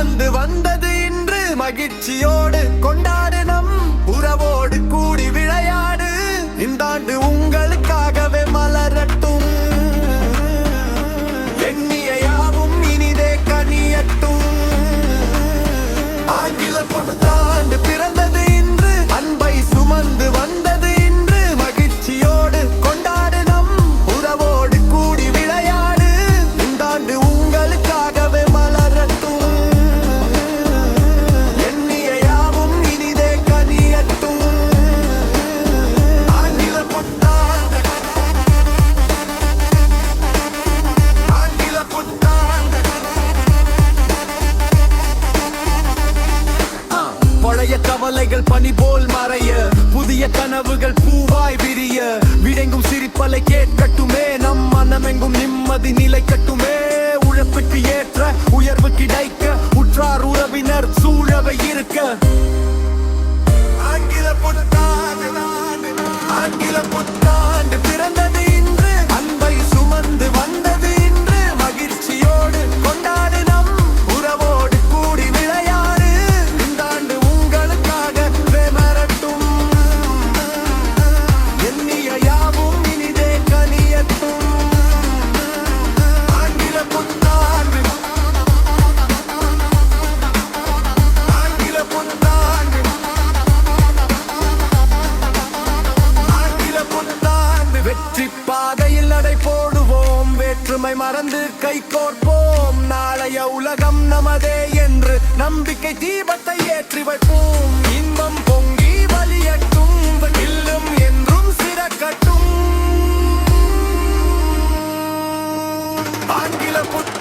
வந்து வந்தது இன்று மகிழ்ச்சியோடு கொண்ட கவலைகள் பனி போல் மறைய. புதிய கனவுகள் பூவாய் விரிய. விடங்கும் சிரிப்பலை கேட்கட்டுமே. நம் மனமெங்கும் நிம்மதி நிலை கட்டுமே உழைப்புக்கு ஏற்ற உயர்வு கிடைக்க. உற்றார் உறவினர் சூழவை இருக்க. நம்மை மறந்து கை கோர்ப்போம். நாளைய உலகம் நமதே என்று நம்பிக்கை தீபத்தை ஏற்றி வைப்போம். இன்பம் பொங்கி வலியட்டும் வெல்லும் என்றும் சிறக்கட்டும். ஆங்கில புத்த